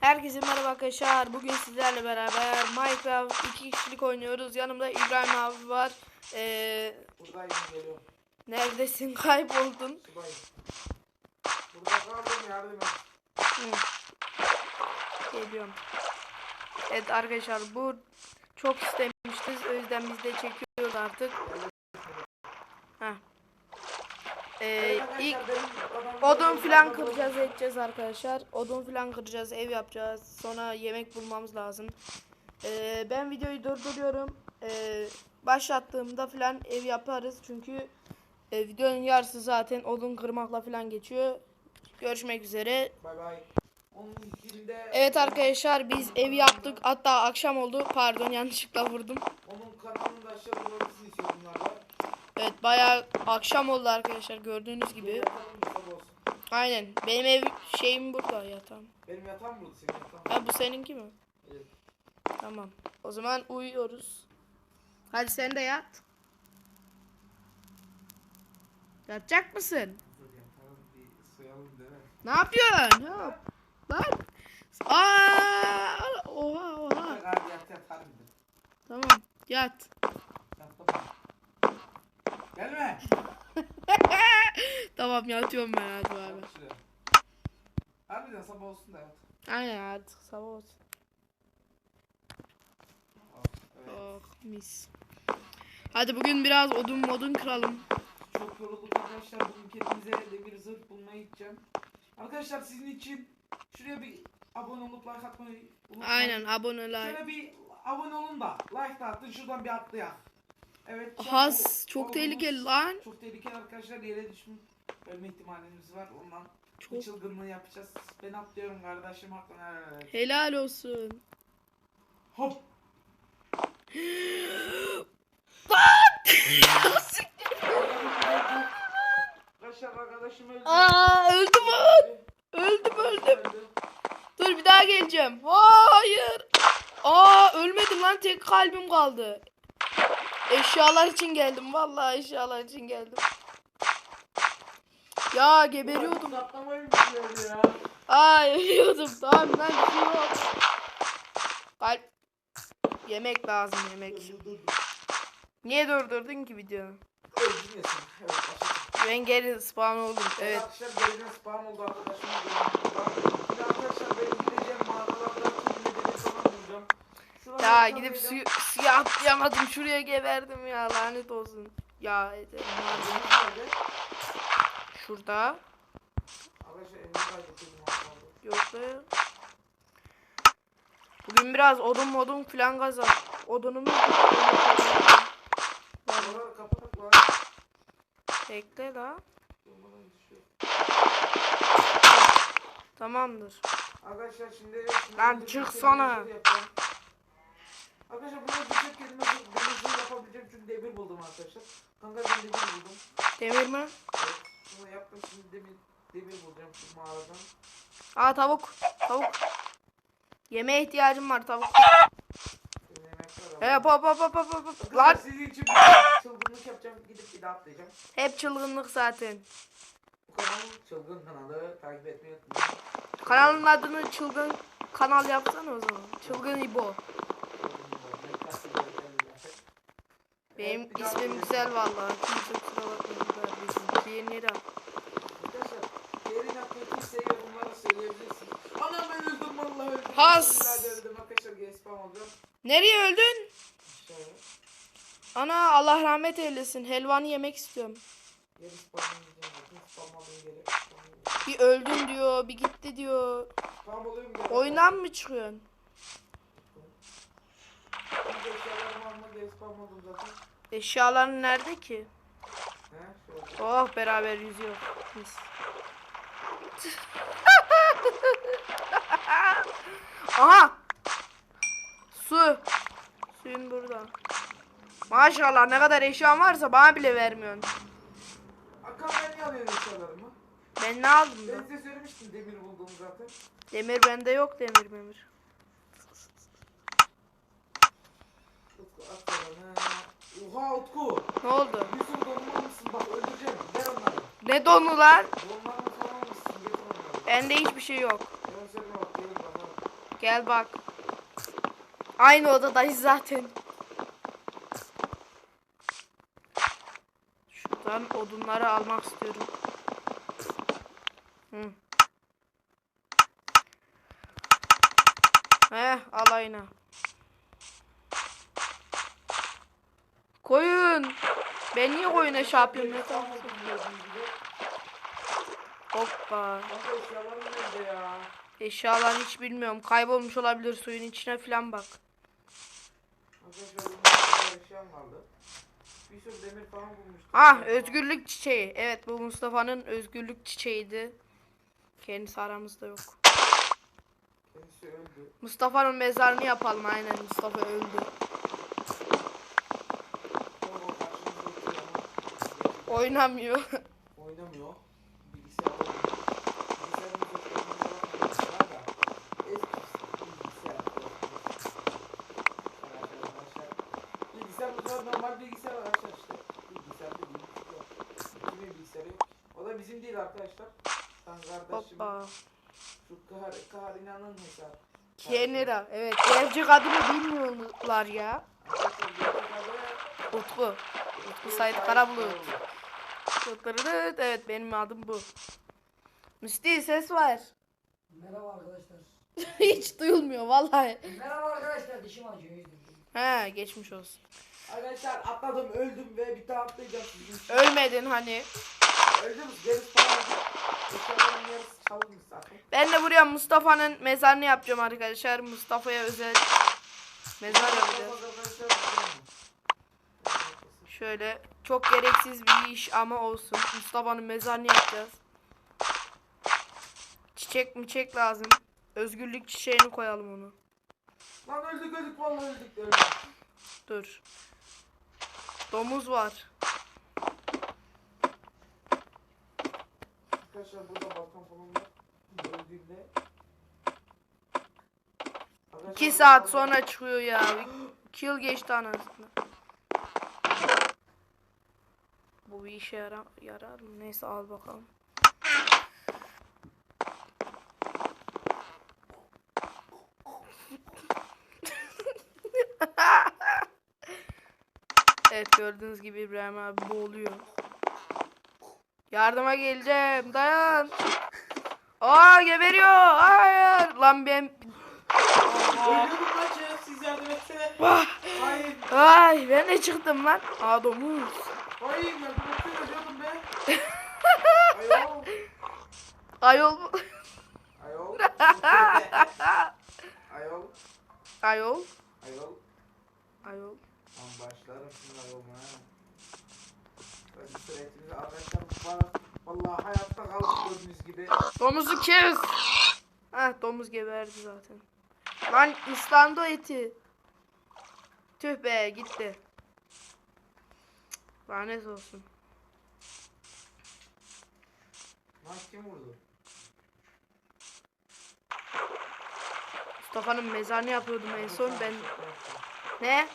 Herkese merhaba arkadaşlar. Bugün sizlerle beraber Minecraft 2 kişilik oynuyoruz. Yanımda İbrahim abi var. Ee, Buradayım geliyorum. neredesin? Kayboldun. Buradayım. Burada kaldım yardım et. Hı. Geliyorum. Evet arkadaşlar bu çok istemiştiniz. O yüzden biz de çekiyoruz artık. Heh. Ee, ilk Odun filan kıracağız edeceğiz arkadaşlar. Odun filan kıracağız, ev yapacağız. Sonra yemek bulmamız lazım. Ee, ben videoyu durduruyorum. Ee, başlattığımda filan ev yaparız. Çünkü e, videonun yarısı zaten odun kırmakla filan geçiyor. Görüşmek üzere. Bay bay. Onun içinde Evet arkadaşlar biz evi yaptık. Hatta akşam oldu. Pardon yanlışlıkla vurdum. onun kanalında aşağı. Evet bayağı akşam oldu arkadaşlar gördüğünüz gibi. Aynen. Benim ev şeyim burada yatağım. Benim yatağım burada senin yatağın. Ha bu seninki mi? Evet. Tamam. O zaman uyuyoruz. Hadi sen de yat. Yatacak mısın? Ne yapıyorsun? Hop. Lan. Aa! Oha oha. Tamam. Yat. Gelme. tamam yatıyorum ben hadi abi. Harbiden sabah olsun da yat. Aynen artık sabah olsun. Evet. Oh mis. Hadi bugün biraz odun modun kıralım. Çok yorulduk arkadaşlar. Bugün kendimize demir zırh bulmaya gideceğim. Arkadaşlar sizin için şuraya bir abone olup like atmayı unutmayın. Aynen aboneler. Şöyle bir abone olun da like da atın şuradan bir atlayak. Evet. an Has çok oğlumuz tehlikeli lan. Çok tehlikeli arkadaşlar yere düşme ölme ihtimalimiz var ondan bu Çok çılgınlığı yapacağız. Ben atlıyorum kardeşim hakkını helal et. helal olsun. Hop. Arkadaşlar arkadaşım öldü. Aa öldüm lan. Öldüm öldüm. Öldü. Dur bir daha geleceğim. Hayır. Aa ölmedim lan tek kalbim kaldı. Eşyalar için geldim. Vallahi eşyalar için geldim. Ya geberiyordum. Ay ölüyordum. Tamam lan bir şey yok. Kalp. Yemek lazım yemek. Niye durdurdun ki başladım. Ben geri spawn oldum. Evet. Arkadaşlar belediye spam oldu de arkadaşlar ben gideceğim mağaralarda medeni falan bulacağım. Ya gidip suyu, suya atlayamadım. Şuraya geberdim ya lanet olsun. Ya ederim? Şurada. Mağaralarda. Yok be. Bugün biraz odun modun filan kazan. Odunumuz. Bekle la. Tamamdır. Arkadaşlar şimdi... Lan çıksana. Arkadaşlar buna düşük kelimesi demir yapabileceğim çünkü demir buldum arkadaşlar. Kanka ben demir buldum. Demir mi? Evet. Bunu yaptım şimdi demir demir bulacağım şu mağaradan. Aa tavuk. Tavuk. Yemeğe ihtiyacım var tavuk. Şimdi yemek var He ama. hop hop hop hop hop. Lan sizin için bir çılgınlık yapacağım. Gidip bir daha atlayacağım. hep çılgınlık zaten. Bu kanal çılgın kanalı takip etmeyi unutmayın. Kanalın adını çılgın kanal yapsana o zaman. Çılgın İbo. Benim ismim güzel vallahi. Kimse kusura bakmasın kardeşim. Diğerini de. Arkadaşlar yorumlara söyleyebilirsiniz. Anam ben öldüm vallahi öldüm. Has. Billahi öldüm arkadaşlar gel spam olacağım. Nereye öldün? Ana Allah rahmet eylesin. Helvanı yemek istiyorum. Gideceğim. Geri. Bir öldün diyor, bir gitti diyor. Spam. Oyundan mı çıkıyorsun? Şimdi zaten. Eşyaların nerede ki? He. Oh beraber yüzüyor. Mis. Aha! Su. Suyun burada. Maşallah ne kadar eşyan varsa bana bile vermiyorsun. Hakan ben niye alıyorum eşyalarımı? Ben ne aldım Ben da? size söylemiştim demir bulduğumu zaten. Demir bende yok demir memir. Oha Utku. Ne oldu? Yusuf donma mısın? Bak öldüreceğim. Ver onları. Ne donu lan? Donlarını falan mısın? Getir onları. Bende hiçbir şey yok. Ben söyleme bak gelin bana. Gel bak. Aynı odadayız zaten. Şuradan odunları almak istiyorum. Hı. Heh alayına. Koyun. Ben niye koyuna şey yapıyorum? Hoppa. Eşyalar hiç bilmiyorum. Kaybolmuş olabilir suyun içine falan bak. Ah özgürlük çiçeği. Evet bu Mustafa'nın özgürlük çiçeğiydi. Kendisi aramızda yok. Mustafa'nın mezarını yapalım aynen. Mustafa öldü. O o karşımızda oturuyor ama Oynamıyor. Oynamıyor. Bilgisayar bilgisayar. Normal bilgisayar arkadaşlar işte. Bilgisayar yok. Kimin bilgisayarı yok. O da bizim değil arkadaşlar. Sen kardeşim. Hoppa. Şu kahar, kahar inanın hesap. Kenira. Evet gerçek adını bilmiyorlar ya. Utku. Utku Sait Karabulut. Evet benim adım bu. Müsti ses var. Merhaba arkadaşlar. Hiç duyulmuyor vallahi. Merhaba arkadaşlar dişim acıyor. He geçmiş olsun. Arkadaşlar atladım öldüm ve bir daha atlayacağım. Ölmedin hani. Öldüm gerisi falan. Ben de buraya Mustafa'nın mezarını yapacağım arkadaşlar. Mustafa'ya özel mezar yapacağız. Şöyle çok gereksiz bir iş ama olsun. Mustafa'nın mezarını yapacağız. Çiçek mi çiçek lazım. Özgürlük çiçeğini koyalım onu. Lan öldük öldük vallahi öldük öldük. Dur. Domuz var. Arkadaşlar burada balkon falan var. Öldüğümde. Arkadaşlar 2 burada saat sonra çıkıyor ya. 2 yıl geçti anasını. Bu bir işe yarar, yarar mı? Neyse al bakalım. evet gördüğünüz gibi İbrahim abi boğuluyor. Yardıma geleceğim. Dayan. Aa geberiyor. Hayır. Lan ben Ölüyordum lan siz yardım etsene. Vah! Hayır. Ay ben de çıktım lan. Aa domuz. Hayır yardım etsene ölüyordum be. Ayol. Ayol. Ayol. Ayol. Ayol. Ayol. Ayol. Lan başlarım şimdi ayolma ha. Böyle sürekli arkadaşlar var. Vallahi hayatta kaldık gördüğünüz gibi. Domuzu kes. Heh domuz geberdi zaten. Lan ıslandı o eti. Tüh be gitti. Lanet olsun. Lan kim vurdu? Mustafa'nın mezarını yapıyordum en son ben. Ne?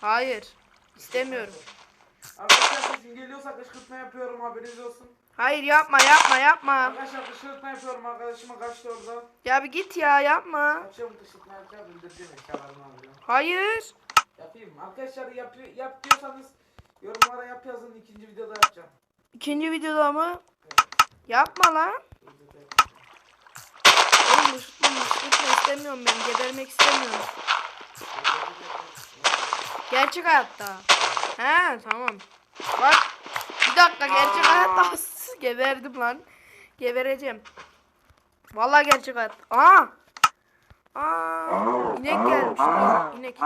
Hayır. İstemiyorum. Arkadaşlar sesim geliyorsa kışkırtma yapıyorum haberiniz olsun. Hayır yapma yapma yapma. Arkadaşlar kışkırtma yapıyorum arkadaşıma kaçtı orada. Ya bir git ya yapma. Kaçıyorum kışkırtma yapacağım eşyalarımı. Hayır. Yapayım mı? Arkadaşlar yap, yap diyorsanız yorumlara yap yazın ikinci videoda yapacağım. İkinci videoda mı? Yapma lan. Oğlum ışıtma ışıtma istemiyorum ben. Gebermek istemiyorum. Gerçek hayatta. He tamam. Bak. Bir dakika gerçek hayatta geberdim lan. Gebereceğim. Vallahi gerçek hayat. Aa. Aa. İnek gelmiş. Dur, İnek.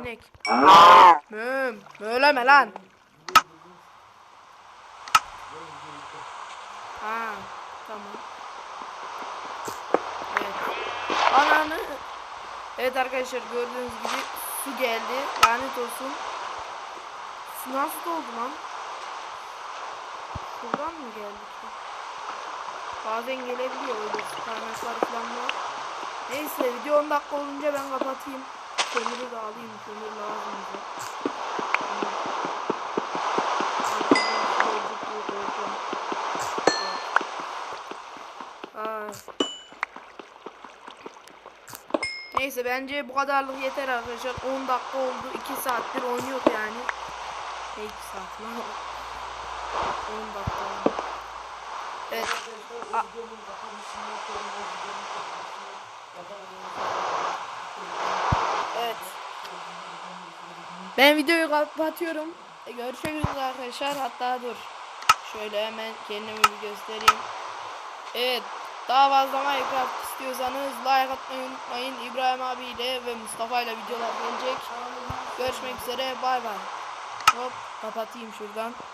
İnek. Müm. Söyleme lan. Ha. Tamam. Evet. Ananı. Evet arkadaşlar gördüğünüz gibi su geldi. Lanet olsun. Su nasıl doldu lan? Şuradan mı geldi ki? Bazen gelebiliyor öyle su kaynakları falan var. Neyse video 10 dakika olunca ben kapatayım. Kömürü de alayım. Kömür lazım bize. Ay. Neyse bence bu kadarlık yeter arkadaşlar. 10 dakika oldu. 2 saattir oynuyor yani. Ne 2 saat lan? 10 dakika oldu. Evet. Yapamadığınız Evet. Ben videoyu kapatıyorum. E, Görüşürüz arkadaşlar. Hatta dur. Şöyle hemen kendimi bir göstereyim. Evet. Daha fazla Minecraft istiyorsanız like atmayı unutmayın. İbrahim abiyle ve Mustafa ile videolar gelecek. Görüşmek üzere. Bay bay. Hop kapatayım şuradan.